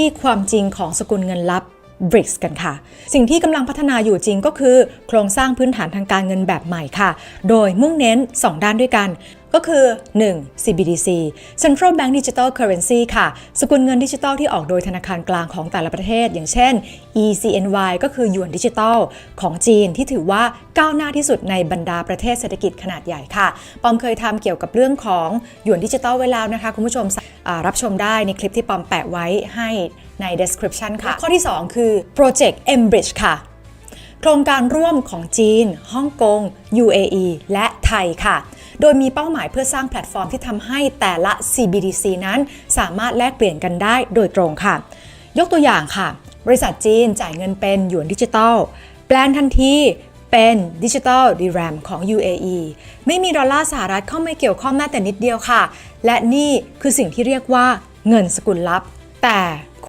ที่ความจริงของสกุลเงินลับ BRICS กันค่ะ สิ่งที่กำลังพัฒนาอยู่จริงก็คือ โครงสร้างพื้นฐานทางการเงินแบบใหม่ค่ะ โดยมุ่งเน้น 2 ด้านด้วยกัน ก็คือ 1. CBDC Central Bank Digital Currency ค่ะ สกุลเงินดิจิทัลที่ออกโดยธนาคารกลางของแต่ละประเทศ อย่างเช่น ECNY ก็คือหยวนดิจิทัลของจีนที่ถือว่าก้าวหน้าที่สุดในบรรดาประเทศเศรษฐกิจขนาดใหญ่ค่ะ ปอมเคยทำเกี่ยวกับเรื่องของหยวนดิจิทัลไว้แล้วนะคะ คุณผู้ชมรับชมได้ในคลิปที่ปอมแปะไว้ให้ใน description ค่ะ ข้อที่ 2 คือ Project Embridge ค่ะโครงการร่วมของจีน ฮ่องกง UAE และไทยค่ะ โดยมีเป้าหมายเพื่อสร้างแพลตฟอร์มที่ทำให้แต่ละ CBDC นั้น สามารถแลกเปลี่ยนกันได้โดยตรงค่ะ ยกตัวอย่างค่ะ บริษัทจีนจ่ายเงินเป็นหยวนดิจิตอลแปลงทันทีเป็นดิจิตอลดีแรมของ UAE ไม่มีดอลลาร์สหรัฐเข้ามาเกี่ยวข้องแม้แต่นิดเดียวค่ะ และนี่คือสิ่งที่เรียกว่าเงินสกุลลับ แต่